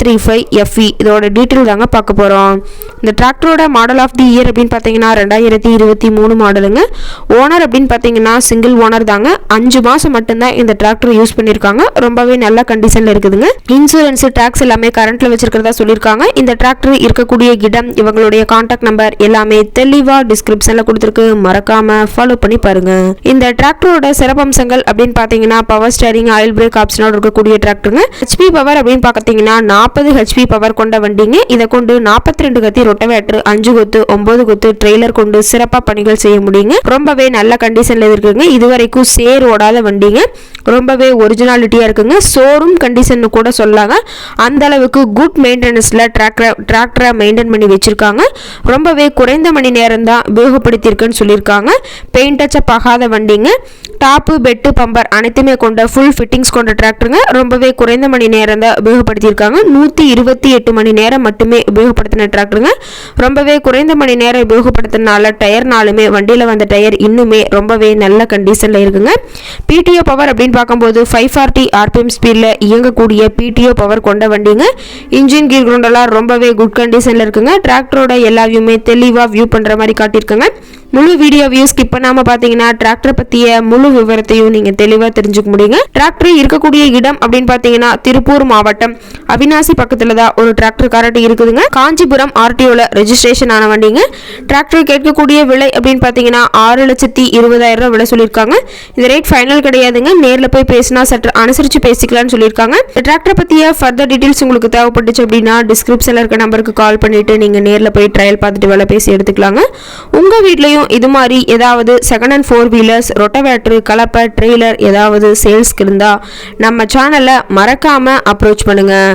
three five FE இதோட detail தாங்க பார்க்க போகிறோம் இந்த டிராக்டரோட மாடல் ஆஃப் தி இயர் அப்படின்னு பார்த்தீங்கன்னா ரெண்டாயிரத்தி இருபத்தி மூணு மாடலுங்க ஓனர் அப்படின்னு பார்த்தீங்கன்னா சிங்கிள் ஓனர் தாங்க. அஞ்சு மாதம் மட்டும்தான் இந்த டிராக்டர் யூஸ் பண்ணியிருக்காங்க ரொம்பவே நல்ல கண்டிஷனில் இருக்குதுங்க. இன்சூரன்ஸ் டேக்ஸ் எல்லாமே கரண்ட்டில் வச்சிருக்கிறதா சொல்லியிருக்காங்க. இந்த டிராக்டர் இருக்கக்கூடிய இடம் இவங்களுடைய காண்டாக்ட் நம்பர் எல்லாமே தெளிவாக டிஸ்கிரிப்ஷனில் கொடுத்துருக்கு. மறக்காமல் ஃபாலோ பண்ணி பாருங்கள் இந்த டிராக்டரோட சிறப்பம்சங்கள் அப்படின்னு பார்த்தீங்கன்னா பவர் ஸ்டேரிங் ஆயில் பிரேக் ஆப்ஷனோட இருக்கக்கூடிய டிராக்டருங்க ஹெச்பி பவர் அப்படின்னு பார்த்தீங்கன்னா நாற்பது ஹெச்பி பவர் கொண்ட வண்டிங்க. இதை கொண்டு நாற்பத்தி ரெண்டு கத்தி ரொட்டவேட்டர் அஞ்சு கொத்து ஒன்பது கொத்து ட்ரெய்லர் கொண்டு சிறப்பாக பணிகள் செய்ய முடியுங்க. ரொம்பவே நல்ல கண்டிஷனில் இருக்குங்க. இதுவரைக்கும் சேர் ஓடாத வண்டிங்க. ரொம்பவே ஒரிஜினாலிட்டியாக இருக்குங்க. ஷோரூம் கண்டிஷன் கூட சொல்லாங்க. அந்த அளவுக்கு குட் மெயின்டெனன்ஸில் டிராக்டரை டிராக்டரை மெயின்டைன் பண்ணி வச்சுருக்காங்க. ரொம்பவே குறைந்த மணி நேரம் தான் உபயோகப்படுத்தியிருக்குன்னு சொல்லியிருக்காங்க. பெயிண்ட் டச்சப் ஆகாத வண்டிங்க. டாப்பு பெட்டு பம்பர் அனைத்துமே கொண்ட ஃபுல் ஃபிட்டிங்ஸ் கொண்ட டிராக்டருங்க ரொம்பவே குறைந்த மணி நேரம் தான் உபயோகப்படுத்தியிருக்காங்க நூற்றி இருபத்தி எட்டு மணி நேரம் மட்டுமே உபயோகப்படுத்தின டிராக்டருங்க. ரொம்பவே குறைந்த மணி நேரம் உபயோகப்படுத்தினால டயர்னாலுமே வண்டியில் வந்த டயர் இன்னுமே ரொம்பவே நல்ல கண்டிஷனில் இருக்குங்க. பிடிஓ பவர் அப்படின்னு பார்க்கும்போது ஃபைவ் ஃபார்ட்டி ஆர்பிஎம் ஸ்பீடில் இயங்கக்கூடிய பிடிஓ பவர் கொண்ட வண்டிங்க. இன்ஜின் கீர் கிரவுண்டெல்லாம் ரொம்பவே குட் கண்டிஷனில் இருக்குங்க. டிராக்டரோட எல்லா வியூமே தெளிவாக வியூ பண்ணுற மாதிரி காட்டியிருக்குங்க. முழு வீடியோ வியூ ஸ்கிப் பண்ணாமல் பார்த்தீங்கன்னா டிராக்டர் பற்றிய முழு விவரத்தையும் நீங்கள் தெளிவாக தெரிஞ்சுக்க முடியுங்க. டிராக்டர் இருக்கக்கூடிய இடம் அப்படின்னு பார்த்தீங்கன்னா திருப்பூர் மாவட்டம் அவினாசி பக்கத்தில் தான் ஒரு டிராக்டர் கரண்ட் இருக்குதுங்க. காஞ்சிபுரம் ஆர்டிஓவில் ரெஜிஸ்ட்ரேஷன் ஆன வண்டிங்க. டிராக்டர் கேட்கக்கூடிய விலை அப்படின்னு பார்த்தீங்கன்னா ஆறு லட்சத்தி இருபதாயிரம் ரூபாய் விலை சொல்லியிருக்காங்க. இந்த ரேட் ஃபைனல் கிடையாதுங்க. நேரில் போய் பேசினா சற்று அனுசரித்து பேசிக்கலாம்னு சொல்லியிருக்காங்க. இந்த டிராக்டரை பற்றிய ஃபர்தர் டீட்டெயில்ஸ் உங்களுக்கு தேவைப்பட்டுச்சு அப்படின்னா டிஸ்கிரிப்ஷனில் இருக்க நம்பருக்கு கால் பண்ணிவிட்டு நீங்கள் நேரில் போய் ட்ரையல் பார்த்துட்டு விலை பேசி எடுத்துக்கலாங்க. உங்கள் வீட்லேயும் இது மாதிரி ஏதாவது second hand four wheelers rotavator கலப்பை ட்ரெய்லர் ஏதாவது சேல்ஸ்க்கு இருந்தால் நம்ம சேனலை மறக்காமல் அப்ரோச் பண்ணுங்கள்